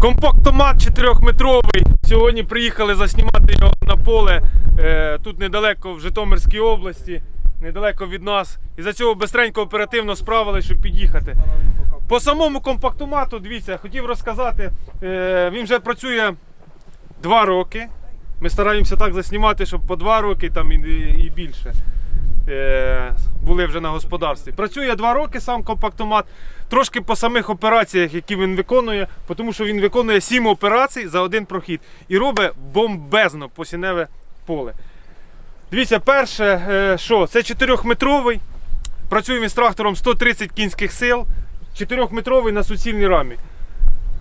Компактомат 4-метровий. Сьогодні приїхали заснімати його на поле е, тут недалеко в Житомирській області, недалеко від нас. І за цього бистренько оперативно справили, щоб під'їхати. По самому компактомату, дивіться, хотів розказати, е, він вже працює 2 роки. Ми стараємося так заснімати, щоб по 2 роки там, і, більше були вже на господарстві. Працює 2 роки сам компактомат. Трошки по самих операціях, які він виконує, тому що він виконує 7 операцій за один прохід і робить бомбезно посіневе поле. Дивіться, перше, е, що це 4-метровий. Працює він з трактором 130 кінських сил, 4-метровий на суцільній рамі.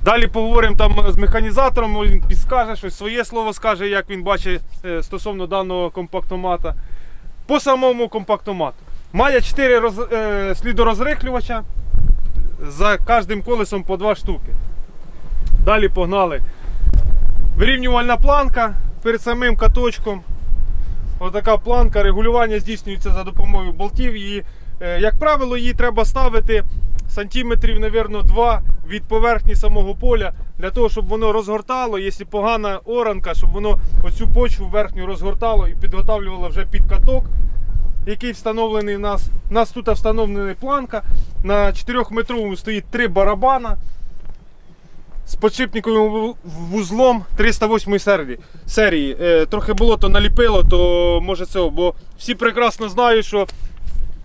Далі поговоримо там з механізатором, він підскаже щось, своє слово скаже, як він бачить е, стосовно даного компактомата. По самому компактомату. Має 4 роз, е, слідорозрихлювача, за кожним колесом по 2 штуки. Далі погнали. Вирівнювальна планка перед самим каточком. Отака планка, регулювання здійснюється за допомогою болтів. Її, е, як правило, її треба ставити сантиметрів, навірно, 2 від поверхні самого поля, для того, щоб воно розгортало, якщо погана оранка, щоб воно оцю почву верхню розгортало і підготавлювало вже під каток, який встановлений у нас. У нас тут встановлена планка. На 4-метровому стоїть три барабана з подшипниковим вузлом 308 серії. серії. Трохи болото наліпило, то може цього, бо всі прекрасно знають, що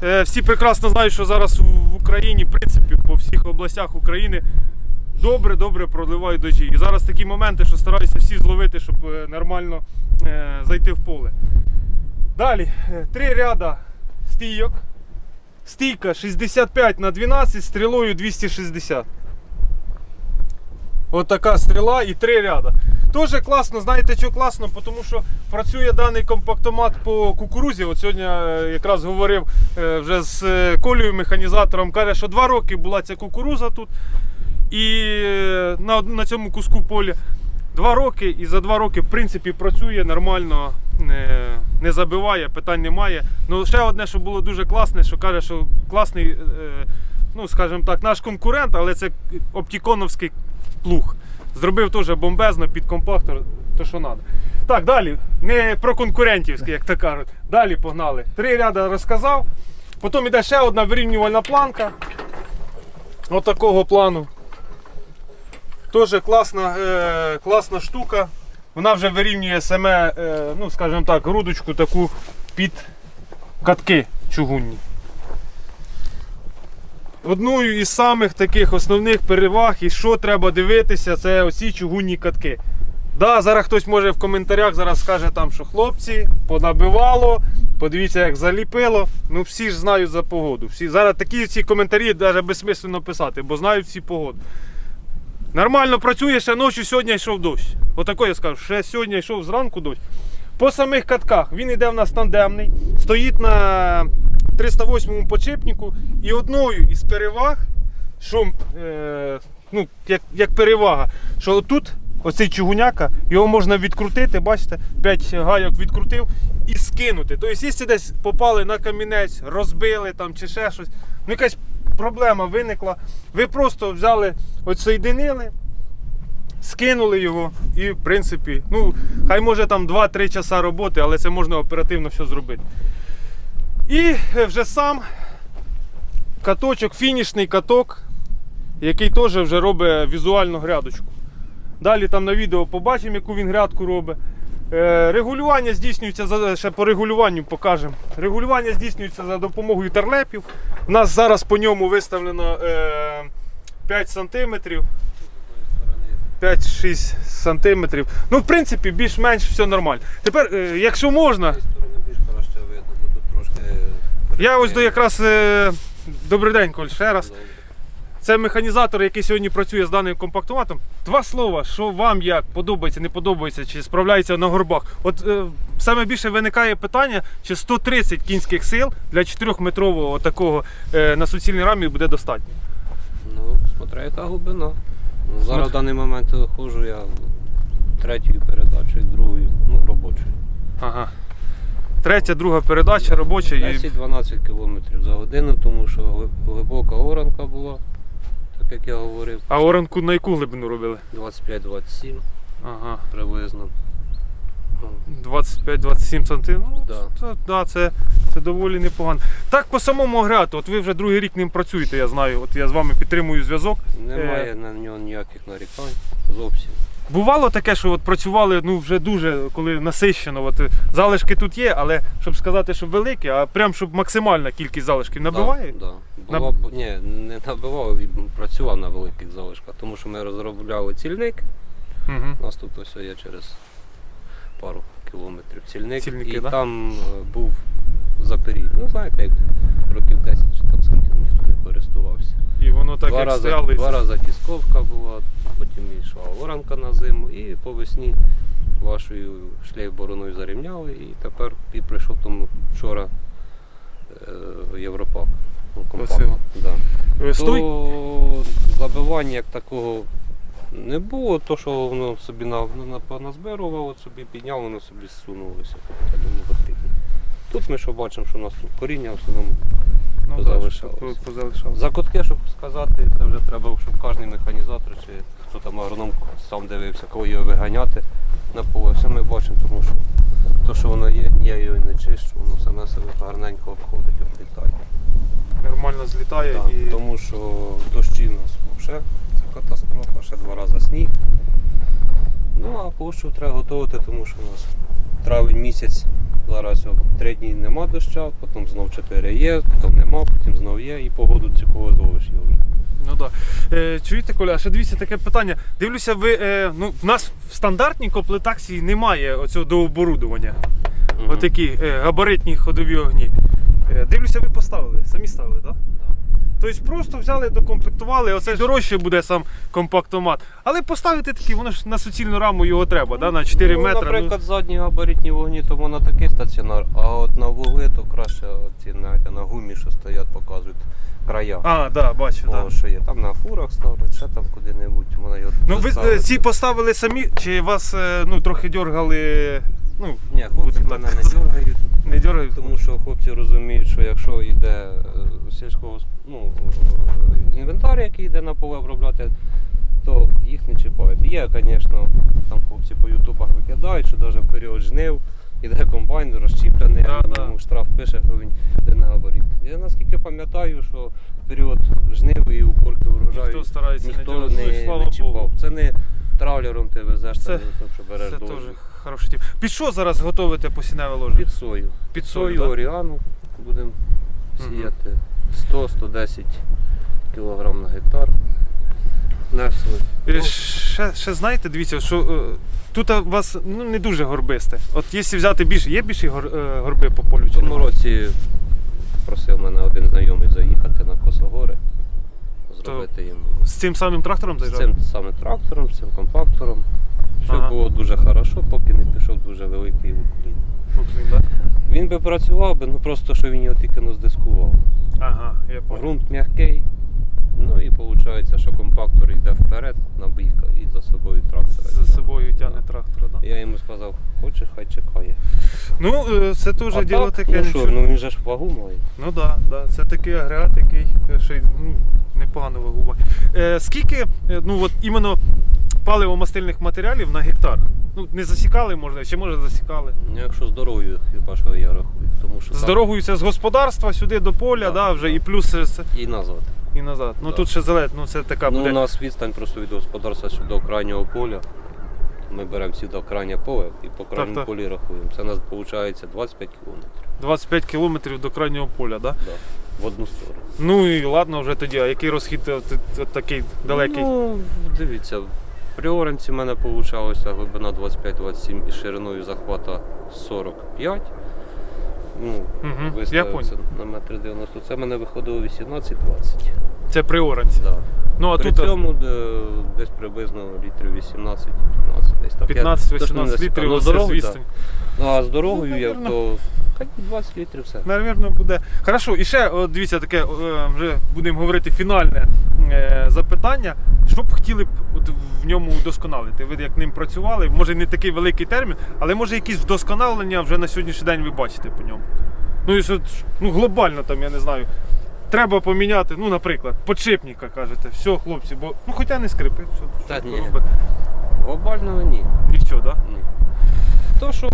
е, всі прекрасно знають, що зараз в Україні, в принципі, по всіх областях України добре-добре проливають дощі. І зараз такі моменти, що стараюся всі зловити, щоб е, нормально е, зайти в поле. Далі, е, три ряда стійок. Стійка 65 на 12 стрілою 260. От стріла і три ряда. Тоже класно, знаєте, що класно, тому що працює даний компактомат по кукурузі. От сьогодні е, якраз говорив е, вже з е, Колею механізатором, каже, що два роки була ця кукуруза тут. І на, на цьому куску поля два роки, і за два роки, в принципі, працює нормально, не, не забиває, питань немає. Ну, ще одне, що було дуже класне, що каже, що класний, ну, скажімо так, наш конкурент, але це оптіконовський плуг. Зробив теж бомбезно під компактор, то що треба. Так, далі. Не про конкурентівський, як то кажуть. Далі погнали. Три ряда розказав. Потім йде ще одна вирівнювальна планка. Отакого плану. Теж класна, е, класна штука. Вона вже вирівнює саме, е, ну, скажімо так, грудочку таку під катки чугунні. Одною із самих таких основних переваг, і що треба дивитися, це оці чугунні катки. Да, зараз хтось може в коментарях зараз скаже, там, що хлопці понабивало, подивіться, як заліпило. Ну всі ж знають за погоду. Всі, зараз такі ці коментарі навіть безсмислено писати, бо знають всі погоду. Нормально працює, ще ночі сьогодні йшов дощ. Отако я скажу, ще сьогодні йшов зранку дощ. По самих катках він йде в нас тандемний, стоїть на 308 почепнику і одною із переваг, що е, ну, як, як перевага, що тут оцей чугуняка, його можна відкрутити, бачите, 5 гайок відкрутив і скинути. Тобто, якщо десь попали на камінець, розбили там чи ще щось, ну якась проблема виникла, ви просто взяли, отсоєдинили, скинули його і, в принципі, ну, хай може там 2-3 часа роботи, але це можна оперативно все зробити. І е, вже сам каточок, фінішний каток, який теж вже робить візуальну грядочку. Далі там на відео побачимо, яку він грядку робить. Е, Регулювання здійснюється ще по регулюванню покажемо. Регулювання здійснюється за допомогою терлепів. У нас зараз по ньому виставлено е, 5 см. 5-6 см. Ну, в принципі, більш-менш все нормально. Тепер, е, якщо можна, З сторони більш краще видно, бо тут трошки. Я ось до якраз. Е, добрий день, Коль, ще раз. Це механізатор, який сьогодні працює з даним компактоматом. Два слова, що вам як подобається, не подобається, чи справляється на горбах. От е, саме більше виникає питання, чи 130 кінських сил для 4-метрового такого е, на суцільній рамі буде достатньо. Ну, смотря яка глибина. Ну, зараз в даний момент ходжу я третьою передачею, другою, ну, робочою. Ага. Третя, друга передача робоча і 10-12 км за годину, тому що глибока оранка була. так як я говорив, А оранку на яку глибину робили? 25-27 Ага. приблизно. Ну, 25-27 сантим. Ну, Да. це, да, це, це доволі непогано. Так, по самому агрегату, от ви вже другий рік ним працюєте, я знаю. От я з вами підтримую зв'язок. Немає Е. на нього ніяких нарікань зовсім. Бувало таке, що от працювали ну, вже дуже, коли насищено. От, е, залишки тут є, але щоб сказати, що великі, а прям щоб максимальна кількість залишків набиває. Да, да. Було, б- Ні, не набивав, працював на великих залишках, тому що ми розробляли цільник. Угу. У нас тут ось є через пару кілометрів цільник. Цільники, і да? там е, був запоріг. Ну, знаєте, як років 10 чи там скільки ніхто не користувався. Два, рази, стояло. і два рази дісковка була, потім йшла оранка на зиму, і по весні вашою шлейфбороною зарівняли, і тепер і прийшов тому вчора е, Європак. Ну. Да. Стой. То забивання як такого не було, то що воно собі на, на, назбирувало, собі підняло, воно собі зсунулося. Я думаю. Тут ми що бачимо, що у нас тут коріння в основному. Ну, позалишалось. да, що позалишалось. За котки, щоб сказати, це вже треба, щоб кожен механізатор чи хто там агроном сам дивився, кого його виганяти на поле. Все ми бачимо, тому що то, що воно є, я його не чищу, воно саме себе гарненько обходить, облітає. Нормально злітає Так, і. Тому що дощі у нас взагалі це катастрофа, ще два рази сніг. Ну а площу треба готувати, тому що у нас травень місяць, зараз три дні нема доща, потім знов чотири є, потім нема, потім знов є, і погоду цікаво зловиш його вже. Ну да. Е, чуєте, Коля, ще дивіться таке питання. Дивлюся, ви е, ну, в нас в стандартній комплектації немає оцього дооборудування. Угу. Отакі е, габаритні ходові огні. Е, дивлюся, ви поставили, самі ставили, так? Да? Тобто просто взяли, докомплектували, оце ж дорожче буде сам компактомат. Але поставити такі, воно ж на суцільну раму його треба, да? на 4 ну, метри. Наприклад, задні габаритні вогні, то воно такий стаціонар, а от на вугли то краще ці знаєте, на гумі, що стоять, показують края. Ну, а, да, бачу, О, да. що є. Там на фурах ставлять, ще там куди-небудь. Ну ви е, поставити. ці поставили самі, чи вас е, ну, трохи дергали, ну, Ні, хлопці будемо так мене не дергають, не дергають? тому що хлопці розуміють, що якщо йде е, сільського ну, е, інвентар, який йде на поле обробляти, то їх не чіпають. Є, звісно, там хлопці по ютубах викидають, що навіть в період жнив іде комбайн розчіплений, Да, йому штраф пише, що він йде на габарит. Я наскільки пам'ятаю, що в період жнив і уборки урожаю Ніхто старається не ніхто дергати. не, Ну, не чіпав. Це не траулером ти везеш, Це- що береш Це дощ. хороший тип. Під що зараз готовите посіневе ложе? Під сою. Під Сою, сою, да? оріану будемо сіяти 100-110 кг на гектар. Несли. Е, Ще, ще знаєте, дивіться, що е, тут у вас ну, не дуже горбисте. От якщо взяти більше, є більші гор, е, горби по полю? В Чи цьому році просив мене один знайомий заїхати на Косогори, зробити їм З цим самим трактором з заїжджали? цим саме трактором, з цим компактором. Все Ага. було дуже хорошо, поки не пішов дуже великий уклін. Уклін, да? Він би працював би, ну просто що він його тільки не здискував. Ага, я понял. Грунт м'який. Ну і виходить, що компактор йде вперед на бійка і за собою трактор. За собою тягне трактор, да? Я йому сказав, хоче, хай чекає. Ну, е, це теж А діло так, таке. Ну що, нічого. ну він же ж вагу має. Ну да, да, це такий агрегат, який е, ще й, ну, непогано вагу має. Е, скільки, е, ну от іменно паливо-мастильних матеріалів на гектар? Ну, не засікали можна, чи може засікали? Ну, якщо з дорогою, хіба що я рахую. Тому що З так дорогою це з господарства сюди до поля, Так, да, вже так. і плюс це- і назад. і назад. Ну Так. тут ще зелет, ну це така ну, буде. у нас відстань просто від господарства щоб до крайнього поля. Ми беремо сюди крайнє поле і по крайньому так. полі рахуємо. Це у нас виходить 25 кілометрів 25 кілометрів до крайнього поля, да? да, в одну сторону. Ну і ладно вже тоді, а який розхід е, от, от такий далекий? Ну, дивіться, при Оренці в мене вийшло глибина 25-27 і шириною захвата 45. Ну, угу. я виставився на метр 90. Це в мене виходило 18-20. Це при оранці. Да. Ну а При тут е, цьому десь приблизно літрів 18-15 десь так. Я точно не 15-18 літрів Ну, оце з дорогою. Ну, а з дорогою, Ну, як то хай 20 літрів все. Навірно, буде. Хорошо, і ще от, дивіться, таке вже будемо говорити фінальне е, запитання. Що б хотіли б от в ньому вдосконалити? Ви як ним працювали? Може не такий великий термін, але може якісь вдосконалення вже на сьогоднішній день ви бачите по ньому. Ну, і що, ну глобально там, я не знаю. треба поміняти, ну, наприклад, подшипника, кажете, все, хлопці, бо ну хоча не скрипить, все, Та що ні. Робить. Глобально ні. Нічого, так? Да? ні. То, що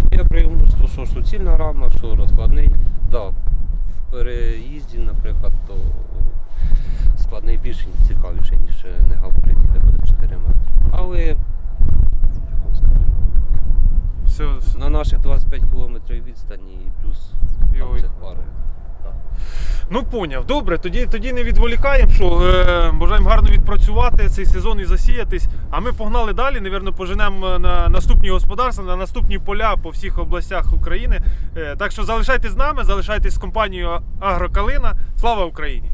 своє преимущество, що суцільна рама, що розкладний, да, в переїзді, наприклад, то складний більше цікавіше, ніж не габарит, де буде 4 метри. Але Все, на наших 25 кілометрів відстані і плюс там Йой. цих пару. Ну поняв. Добре, тоді, тоді не відволікаємо, що е, бажаємо гарно відпрацювати цей сезон і засіятись. А ми погнали далі. Навірно, поженемо на наступні господарства, на наступні поля по всіх областях України. Е, так що залишайтесь з нами, залишайтесь з компанією Агрокалина. Слава Україні!